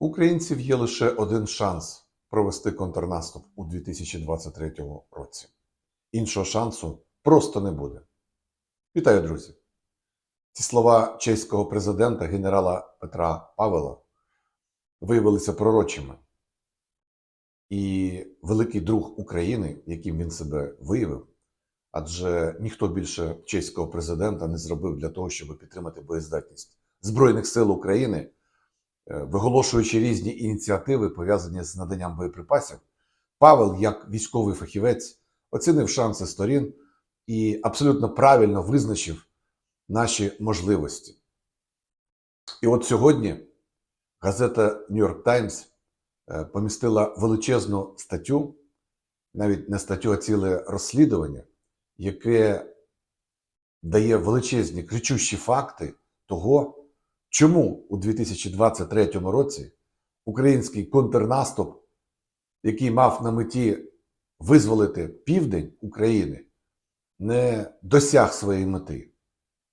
Українців є лише один шанс провести контрнаступ у 2023 році. Іншого шансу просто не буде. Вітаю, друзі! Ці слова чеського президента генерала Петра Павела виявилися пророчими. І великий друг України, яким він себе виявив, адже ніхто більше чеського президента не зробив для того, щоб підтримати боєздатність Збройних сил України, виголошуючи різні ініціативи, пов'язані з наданням боєприпасів, Павел, як військовий фахівець, оцінив шанси сторін і абсолютно правильно визначив наші можливості. І от сьогодні газета New York Times е, помістила величезну статтю, навіть не статтю, а ціле розслідування, яке дає величезні кричущі факти того, чому у 2023 році український контрнаступ, який мав на меті визволити південь України, не досяг своєї мети.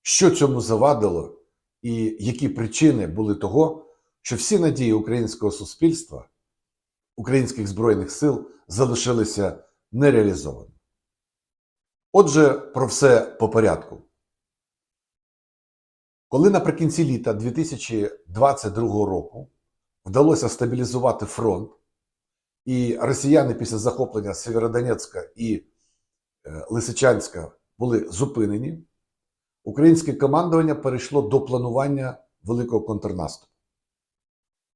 Що цьому завадило, і які причини були того, що всі надії українського суспільства, українських збройних сил залишилися нереалізованими. Отже, про все по порядку. Коли наприкінці літа 2022 року вдалося стабілізувати фронт, і росіяни після захоплення Сєвєродонецька і е, Лисичанська були зупинені, українське командування перейшло до планування великого контрнаступу.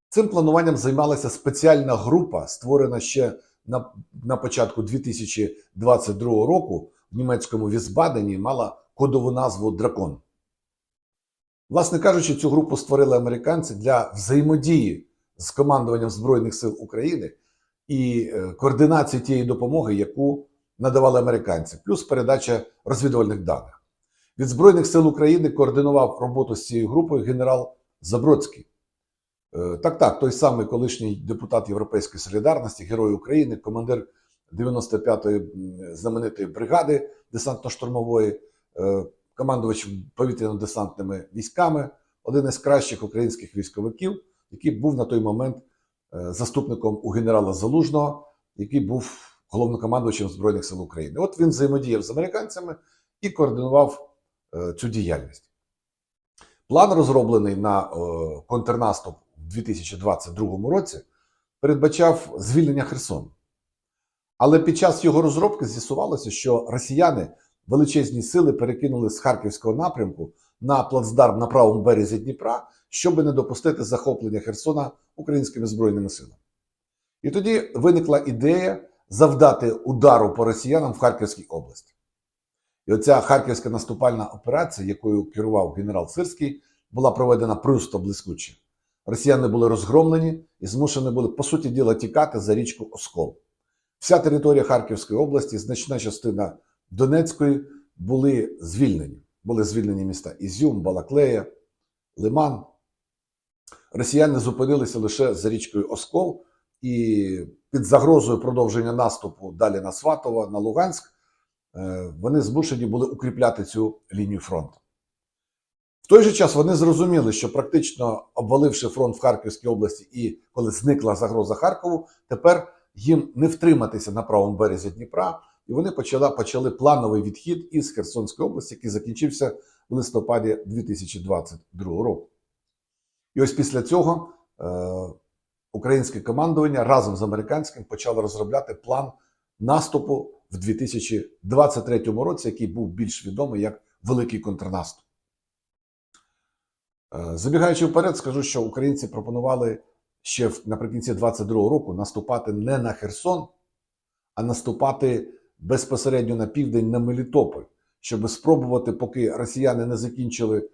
Цим плануванням займалася спеціальна група, створена ще на, на початку 2022 року в німецькому Візбадені, мала кодову назву Дракон. Власне кажучи, цю групу створили американці для взаємодії з командуванням Збройних сил України і е, координації тієї допомоги, яку надавали американці, плюс передача розвідувальних даних. Від Збройних сил України координував роботу з цією групою генерал Забродський. Е, Так, так, той самий колишній депутат Європейської солідарності, герой України, командир 95-ї знаменитої бригади десантно-штурмової, е, командувач повітряно-десантними військами, один із кращих українських військовиків, який був на той момент е, заступником у генерала Залужного, який був головнокомандувачем Збройних сил України. От він взаємодіяв з американцями і координував е, цю діяльність. План, розроблений на е, контрнаступ у 2022 році, передбачав звільнення Херсону. Але під час його розробки з'ясувалося, що росіяни величезні сили перекинули з Харківського напрямку на плацдарм на правому березі Дніпра, щоб не допустити захоплення Херсона українськими збройними силами. І тоді виникла ідея завдати удару по росіянам в Харківській області. І оця харківська наступальна операція, якою керував генерал Сирський, була проведена просто блискуче. Росіяни були розгромлені і змушені були, по суті діла, тікати за річку Оскол. Вся територія Харківської області, значна частина Донецької були звільнені. Були звільнені міста Ізюм, Балаклея, Лиман. Росіяни зупинилися лише за річкою Оскол і під загрозою продовження наступу далі на Сватово, на Луганськ, е, вони змушені були укріпляти цю лінію фронту. В той же час вони зрозуміли, що практично обваливши фронт в Харківській області і коли зникла загроза Харкову, тепер їм не втриматися на правому березі Дніпра, і вони почали, почали плановий відхід із Херсонської області, який закінчився в листопаді 2022 року. І ось після цього е, українське командування разом з американським почало розробляти план наступу в 2023 році, який був більш відомий як Великий контрнаступ. Е, Забігаючи вперед, скажу, що українці пропонували ще наприкінці 22 року наступати не на Херсон, а наступати безпосередньо на південь на Мелітополь, щоб спробувати, поки росіяни не закінчили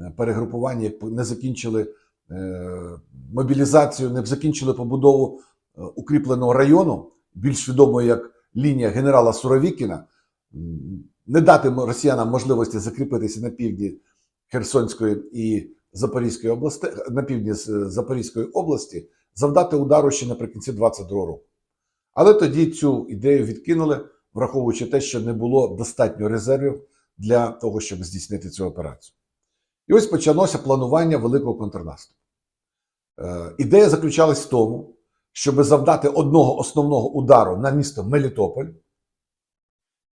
е, перегрупування, не закінчили е, мобілізацію, не закінчили побудову е, укріпленого району, більш відомого як лінія генерала Суровікіна, не дати росіянам можливості закріпитися на півдні Херсонської і Запорізької області, на півдні Запорізької області, завдати удару ще наприкінці 22 року. Але тоді цю ідею відкинули, враховуючи те, що не було достатньо резервів для того, щоб здійснити цю операцію. І ось почалося планування великого контрнаступу. Е, Ідея заключалась в тому, щоб завдати одного основного удару на місто Мелітополь,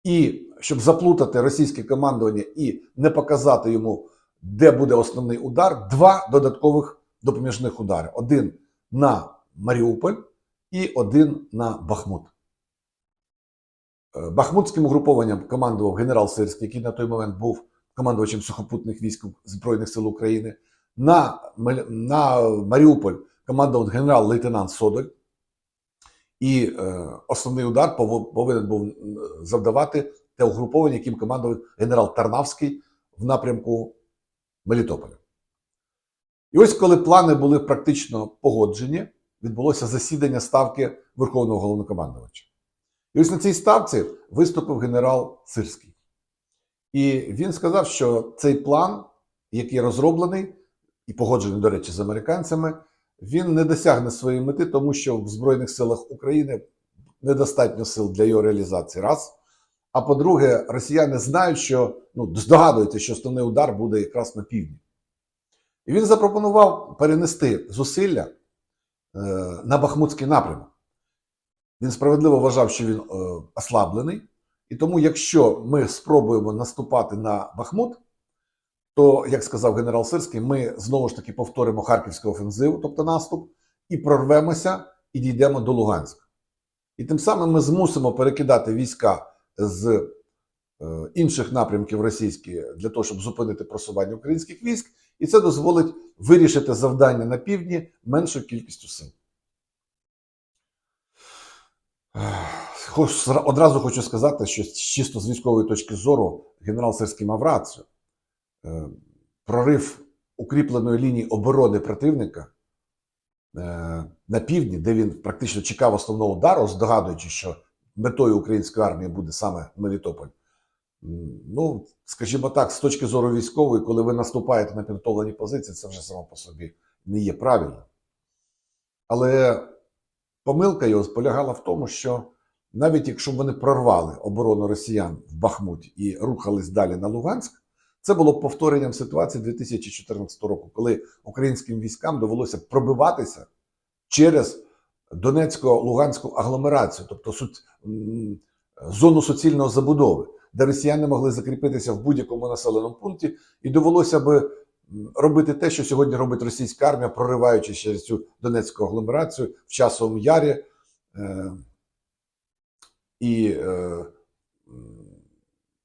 і щоб заплутати російське командування і не показати йому, де буде основний удар, два додаткових допоміжних удари: один на Маріуполь і один на Бахмут. Бахмутським угрупованням командував генерал Сирський, який на той момент був командувачем сухопутних військ Збройних сил України. На, на Маріуполь командував генерал-лейтенант Содоль. І е, основний удар повинен був завдавати те угруповання, яким командував генерал Тарнавський в напрямку Мелітополя. І ось коли плани були практично погоджені, відбулося засідання ставки Верховного головнокомандувача. І ось на цій ставці виступив генерал Сирський. І він сказав, що цей план, який розроблений і погоджений, до речі, з американцями, він не досягне своєї мети, тому що в Збройних силах України недостатньо сил для його реалізації. Раз. А по-друге, росіяни знають, що ну, здогадуються, що основний удар буде якраз на півдні. І він запропонував перенести зусилля е, на Бахмутський напрямок. Він справедливо вважав, що він е, ослаблений. І тому, якщо ми спробуємо наступати на Бахмут, то, як сказав генерал Сирський, ми знову ж таки повторимо Харківську офензиву, тобто наступ, і прорвемося і дійдемо до Луганська. І тим самим ми змусимо перекидати війська з е, інших напрямків російських для того, щоб зупинити просування українських військ, і це дозволить вирішити завдання на півдні меншою кількістю сил. Одразу хочу сказати, що чисто з військової точки зору генерал Сирський мав рацію. Е, Прорив укріпленої лінії оборони противника е, на півдні, де він практично чекав основного удару, здогадуючи, що метою української армії буде саме Мелітополь. Ну, скажімо так, з точки зору військової, коли ви наступаєте на підготовлені позиції, це вже само по собі не є правильно. Але помилка його полягала в тому, що навіть якщо вони прорвали оборону росіян в Бахмуті і рухались далі на Луганськ, це було повторенням ситуації 2014 року, коли українським військам довелося пробиватися через Донецько-Луганську агломерацію, тобто зону суцільної забудови, де росіяни могли закріпитися в будь-якому населеному пункті, і довелося би робити те, що сьогодні робить російська армія, прориваючи через цю Донецьку агломерацію в часовому ярі. Е, і е,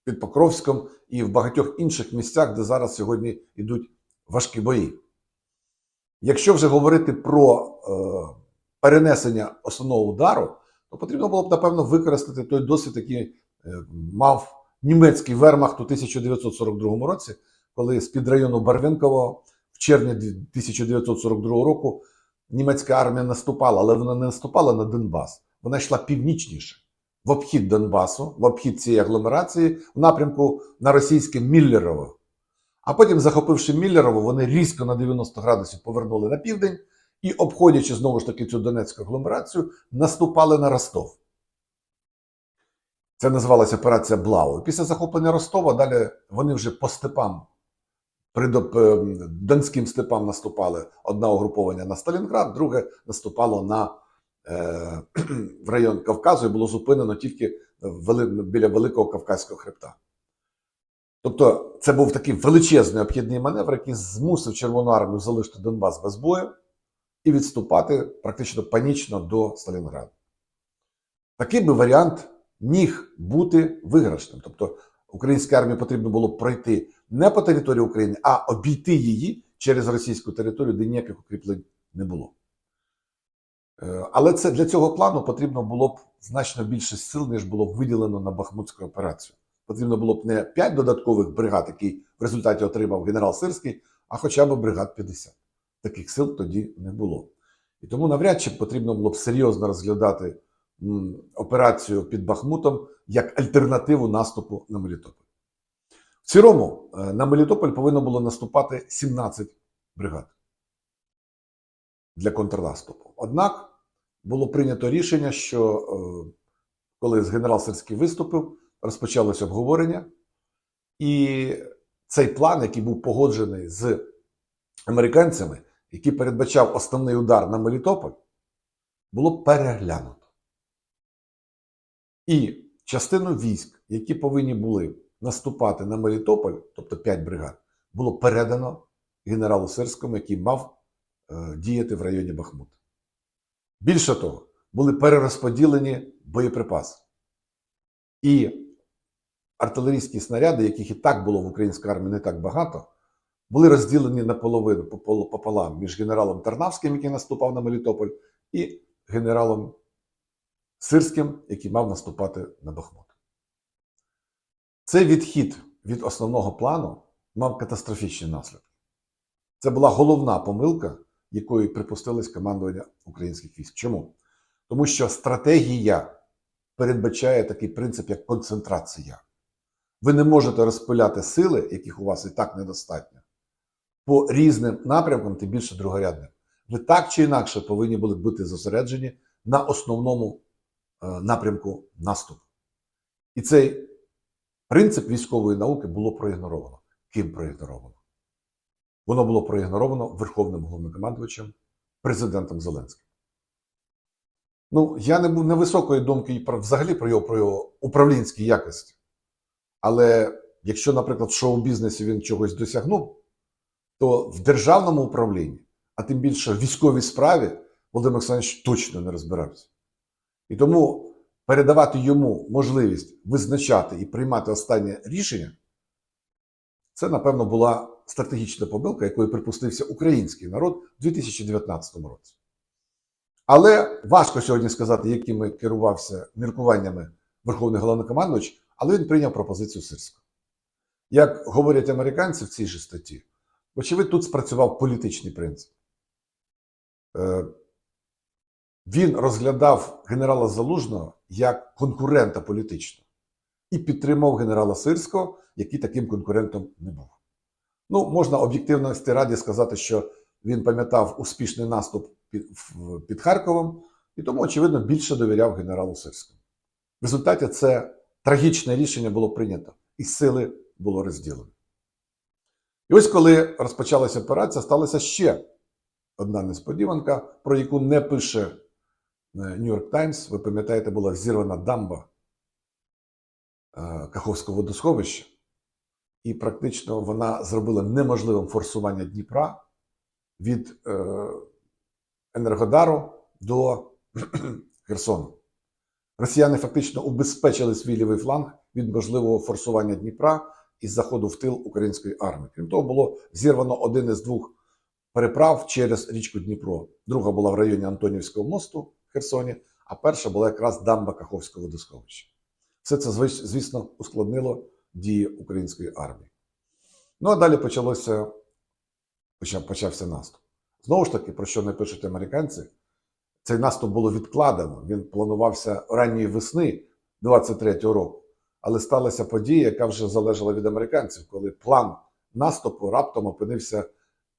під Покровськом, і в багатьох інших місцях, де зараз сьогодні йдуть важкі бої. Якщо вже говорити про е, перенесення основного удару, то потрібно було б, напевно, використати той досвід, який мав німецький вермахт у 1942 році, коли з-під району Барвінково в червні 1942 року німецька армія наступала, але вона не наступала на Донбас, вона йшла північніше в обхід Донбасу, в обхід цієї агломерації, в напрямку на російське Міллерово. А потім, захопивши Міллерово, вони різко на 90 градусів повернули на південь і, обходячи знову ж таки цю Донецьку агломерацію, наступали на Ростов. Це називалася операція Блау. Після захоплення Ростова далі вони вже по степам, придоп, е, донським степам наступали одне угруповання на Сталінград, друге наступало на е, в район Кавказу і було зупинено тільки вели, біля Великого Кавказького хребта. Тобто це був такий величезний обхідний маневр, який змусив Червону армію залишити Донбас без бою і відступати практично панічно до Сталінграду. Такий би варіант міг бути виграшним. Тобто українській армії потрібно було пройти не по території України, а обійти її через російську територію, де ніяких укріплень не було. Е, Але це для цього плану потрібно було б значно більше сил, ніж було б виділено на Бахмутську операцію. Потрібно було б не 5 додаткових бригад, які в результаті отримав генерал Сирський, а хоча б бригад 50. Таких сил тоді не було. І тому навряд чи потрібно було б серйозно розглядати операцію під Бахмутом як альтернативу наступу на Мелітополь. В цілому е, на Мелітополь повинно було наступати 17 бригад для контрнаступу. Однак було прийнято рішення, що е, коли генерал Сирський виступив, розпочалося обговорення, і цей план, який був погоджений з американцями, який передбачав основний удар на Мелітополь, було переглянуто. І частину військ, які повинні були наступати на Мелітополь, тобто 5 бригад, було передано генералу Сирському, який мав е, діяти в районі Бахмута. Більше того, були перерозподілені боєприпаси. І артилерійські снаряди, яких і так було в українській армії не так багато, були розділені наполовину попол- пополам між генералом Тарнавським, який наступав на Мелітополь, і генералом Сирським, який мав наступати на Бахмут. Цей відхід від основного плану мав катастрофічні наслідки. Це була головна помилка, якої припустилось командування українських військ. Чому? Тому що стратегія передбачає такий принцип, як концентрація. Ви не можете розпиляти сили, яких у вас і так недостатньо, по різним напрямкам, тим більше другорядним. Ви так чи інакше повинні були бути зосереджені на основному е, напрямку наступу. І цей принцип військової науки було проігноровано. Ким проігноровано? Воно було проігноровано Верховним головнокомандувачем, президентом Зеленським. Ну, я не був невисокої думки взагалі про його, про його управлінські якості. Але якщо, наприклад, в шоу-бізнесі він чогось досягнув, то в державному управлінні, а тим більше в військовій справі, Володимир Олександрович точно не розбирався. І тому передавати йому можливість визначати і приймати останнє рішення, це, напевно, була стратегічна помилка, якої припустився український народ у 2019 році. Але важко сьогодні сказати, якими керувався міркуваннями Верховний головнокомандувач, але він прийняв пропозицію Сирського. Як говорять американці в цій же статті, вочевидь, тут спрацював політичний принцип. Він розглядав генерала Залужного як конкурента політичного і підтримав генерала Сирського, який таким конкурентом не був. Ну, можна об'єктивності раді сказати, що він пам'ятав успішний наступ під, під Харковом, і тому, очевидно, більше довіряв генералу Сирському. В результаті це трагічне рішення було прийнято, і сили було розділено. І ось коли розпочалася операція, сталася ще одна несподіванка, про яку не пише Нью-Йорк Таймс. Ви пам'ятаєте, була взірвана дамба е, Каховського водосховища, і практично вона зробила неможливим форсування Дніпра від е, Енергодару до Херсону. Росіяни фактично убезпечили свій лівий фланг від можливого форсування Дніпра і заходу в тил української армії. Крім того, було зірвано один із двох переправ через річку Дніпро. Друга була в районі Антонівського мосту Херсоні, а перша була якраз дамба Каховського водосховища. Все це, звісно, ускладнило дії української армії. Ну а далі почалося, почав, почався наступ. Знову ж таки, про що не пишуть американці, цей наступ було відкладено. Він планувався ранньої весни 23-го року. Але сталася подія, яка вже залежала від американців, коли план наступу раптом опинився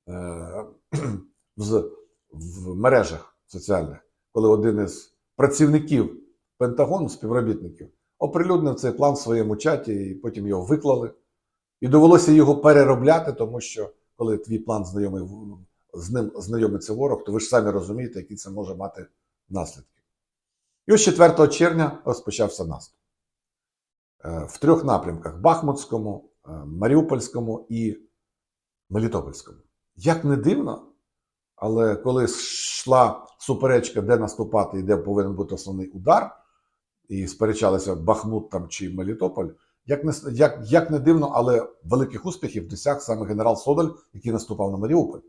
е, в, в мережах соціальних, коли один із працівників Пентагону, співробітників, оприлюднив цей план в своєму чаті і потім його виклали. І довелося його переробляти, тому що коли твій план знайомий з ним знайомиться ворог, то ви ж самі розумієте, які це може мати наслідки. І ось 4 червня розпочався наступ. Е, В трьох напрямках: Бахмутському, е, Маріупольському і Мелітопольському. Як не дивно, але коли йшла суперечка, де наступати і де повинен бути основний удар, і сперечалися Бахмут там чи Мелітополь, як не, як, як не дивно, але великих успіхів досяг саме генерал Содоль, який наступав на Маріуполь.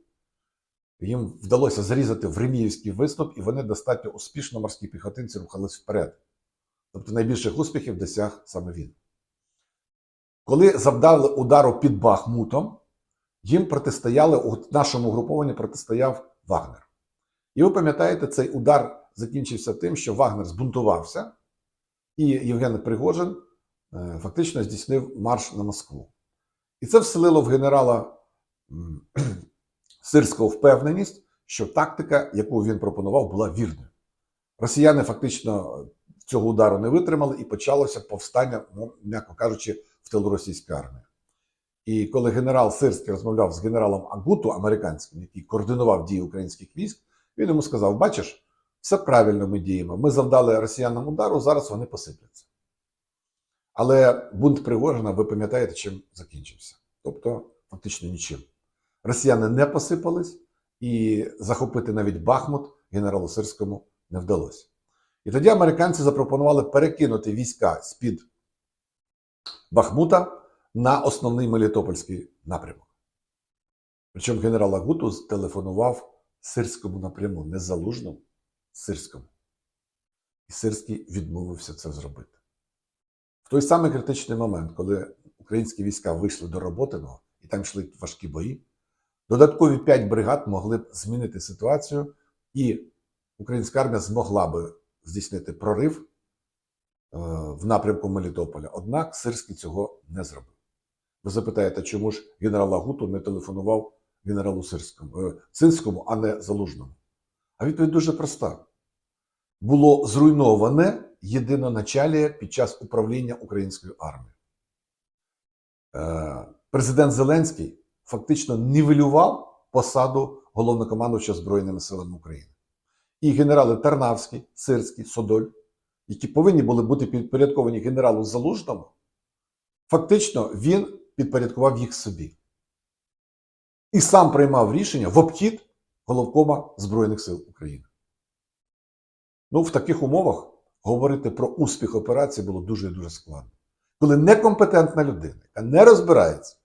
Їм вдалося зарізати Времіївський виступ, і вони достатньо успішно морські піхотинці рухались вперед. Тобто найбільших успіхів досяг саме він. Коли завдали удару під Бахмутом, їм протистояли, у нашому групованні протистояв Вагнер. І ви пам'ятаєте, цей удар закінчився тим, що Вагнер збунтувався, і Євген Пригожин е, фактично здійснив марш на Москву. І це вселило в генерала Сирського впевненість, що тактика, яку він пропонував, була вірною. Росіяни фактично цього удару не витримали і почалося повстання, ну, м'яко кажучи, в тилу російської армії. І коли генерал Сирський розмовляв з генералом Агуту, американським, який координував дії українських військ, він йому сказав: Бачиш, все правильно ми діємо. Ми завдали росіянам удару, зараз вони посипляться. Але бунт Пригожина, ви пам'ятаєте, чим закінчився? Тобто, фактично нічим. Росіяни не посипались, і захопити навіть Бахмут генералу Сирському не вдалося. І тоді американці запропонували перекинути війська з-під Бахмута на основний Мелітопольський напрямок. Причому генерал Агуту телефонував Сирському напряму, не залужному, Сирському. І Сирський відмовився це зробити. В той самий критичний момент, коли українські війська вийшли до Роботиного, і там йшли важкі бої, додаткові 5 бригад могли б змінити ситуацію, і українська армія змогла би здійснити прорив е, в напрямку Мелітополя. Однак Сирський цього не зробив. Ви запитаєте, чому ж генерал Агуту не телефонував генералу Сирському, е, Синському, а не Залужному? А відповідь дуже проста: було зруйноване єдиноначаліє під час управління українською армією. Е, Президент Зеленський фактично нівелював посаду головнокомандувача Збройними силами України. І генерали Тарнавський, Сирський, Содоль, які повинні були бути підпорядковані генералу Залужному, фактично він підпорядкував їх собі. І сам приймав рішення в обхід головкома Збройних сил України. Ну, в таких умовах говорити про успіх операції було дуже і дуже складно. Коли некомпетентна людина, яка не розбирається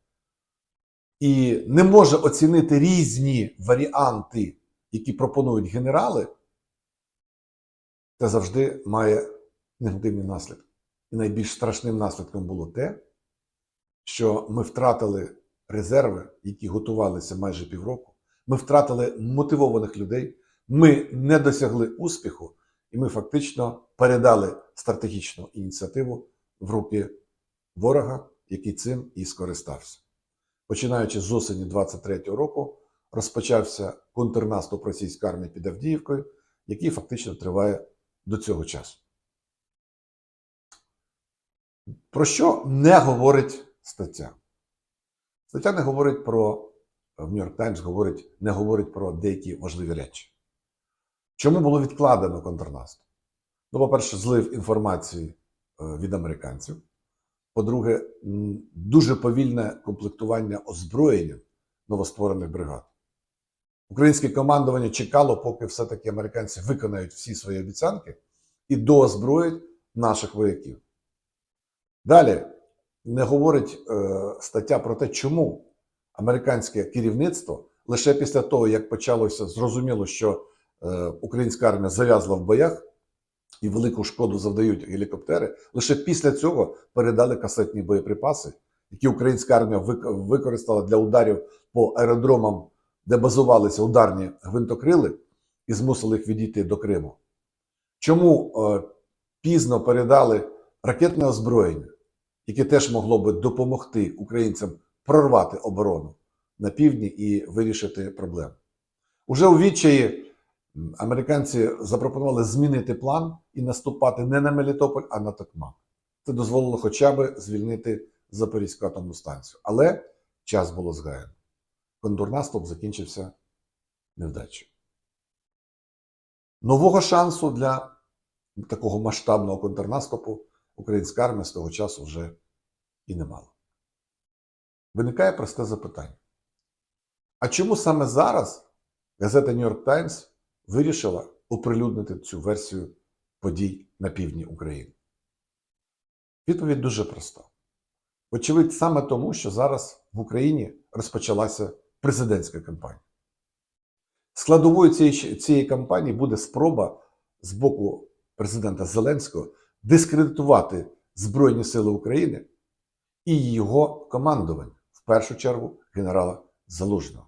і не може оцінити різні варіанти, які пропонують генерали, це завжди має негативні наслідки. І найбільш страшним наслідком було те, що ми втратили резерви, які готувалися майже півроку. Ми втратили мотивованих людей, ми не досягли успіху, і ми фактично передали стратегічну ініціативу в руки ворога, який цим і скористався. Починаючи з осені 23-го року, розпочався контрнаступ російської армії під Авдіївкою, який фактично триває до цього часу. Про що не говорить стаття? Стаття не говорить про, в Нью-Йорк Таймс говорить, не говорить про деякі важливі речі. Чому було відкладено контрнаступ? Ну, по-перше, злив інформації е, від американців. По-друге, дуже повільне комплектування озброєння новостворених бригад. Українське командування чекало, поки все-таки американці виконають всі свої обіцянки і доозброять наших вояків. Далі не говорить е, стаття про те, чому американське керівництво лише після того, як почалося зрозуміло, що е, українська армія зав'язла в боях і велику шкоду завдають гелікоптери, лише після цього передали касетні боєприпаси, які українська армія використала для ударів по аеродромам, де базувалися ударні гвинтокрили, і змусили їх відійти до Криму. Чому е, пізно передали ракетне озброєння, яке теж могло би допомогти українцям прорвати оборону на півдні і вирішити проблему? Уже у відчаї американці запропонували змінити план і наступати не на Мелітополь, а на Токмак. Це дозволило хоча б звільнити Запорізьку атомну станцію. Але час було згаяно. Контрнаступ закінчився невдачею. Нового шансу для такого масштабного контрнаступу українська армія з того часу вже і не мала. Виникає просте запитання. А чому саме зараз газета New York Times вирішила оприлюднити цю версію подій на півдні України? Відповідь дуже проста. Вочевидь, саме тому, що зараз в Україні розпочалася президентська кампанія. Складовою цієї, цієї кампанії буде спроба з боку президента Зеленського дискредитувати Збройні Сили України і його командування, в першу чергу генерала Залужного.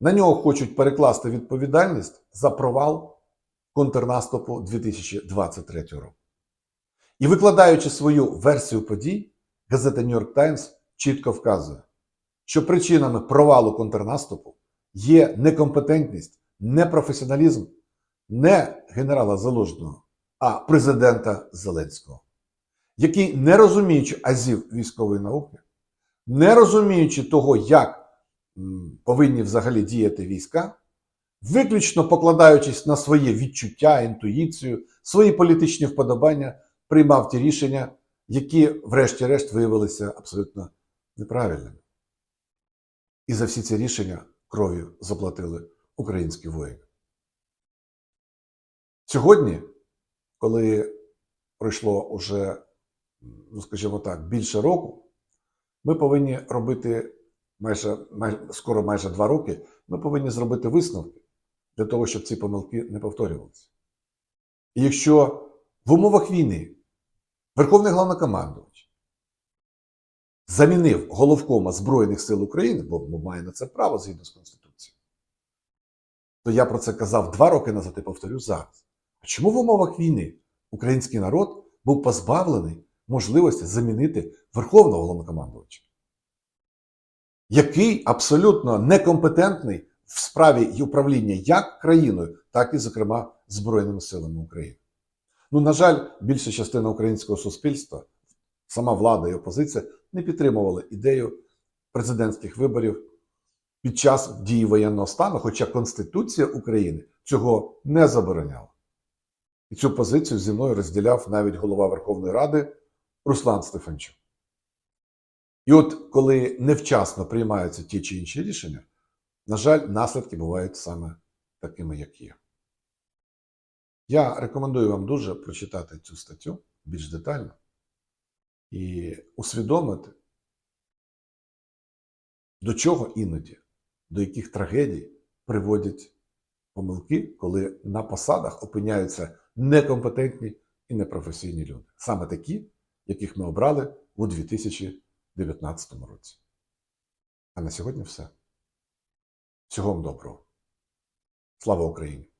На нього хочуть перекласти відповідальність за провал контрнаступу 2023 року. І викладаючи свою версію подій, газета York Times чітко вказує, що причинами провалу контрнаступу є некомпетентність, непрофесіоналізм не генерала Залужного, а президента Зеленського, який, не розуміючи азів військової науки, не розуміючи того, як повинні взагалі діяти війська, виключно покладаючись на своє відчуття, інтуїцію, свої політичні вподобання, приймав ті рішення, які, врешті-решт, виявилися абсолютно неправильними. І за всі ці рішення кров'ю заплатили українські воїни. Сьогодні, коли пройшло уже, ну скажімо так, більше року, ми повинні робити майже, майже скоро майже два роки, ми повинні зробити висновки для того, щоб ці помилки не повторювалися. І якщо в умовах війни Верховний головнокомандувач замінив головкома Збройних сил України, бо має на це право згідно з Конституцією, то я про це казав два роки назад і повторю зараз. А чому в умовах війни український народ був позбавлений можливості замінити Верховного головнокомандувача? Який абсолютно некомпетентний в справі управління як країною, так і, зокрема, Збройними силами України. Ну, на жаль, більша частина українського суспільства, сама влада і опозиція не підтримували ідею президентських виборів під час дії воєнного стану, хоча Конституція України цього не забороняла. І цю позицію зі мною розділяв навіть голова Верховної Ради Руслан Стефанчук. І от коли невчасно приймаються ті чи інші рішення, на жаль, наслідки бувають саме такими, як є. Я рекомендую вам дуже прочитати цю статтю більш детально і усвідомити, до чого іноді, до яких трагедій приводять помилки, коли на посадах опиняються некомпетентні і непрофесійні люди. Саме такі, яких ми обрали у 2019 році. А на сьогодні все. Всього вам доброго. Слава Україні!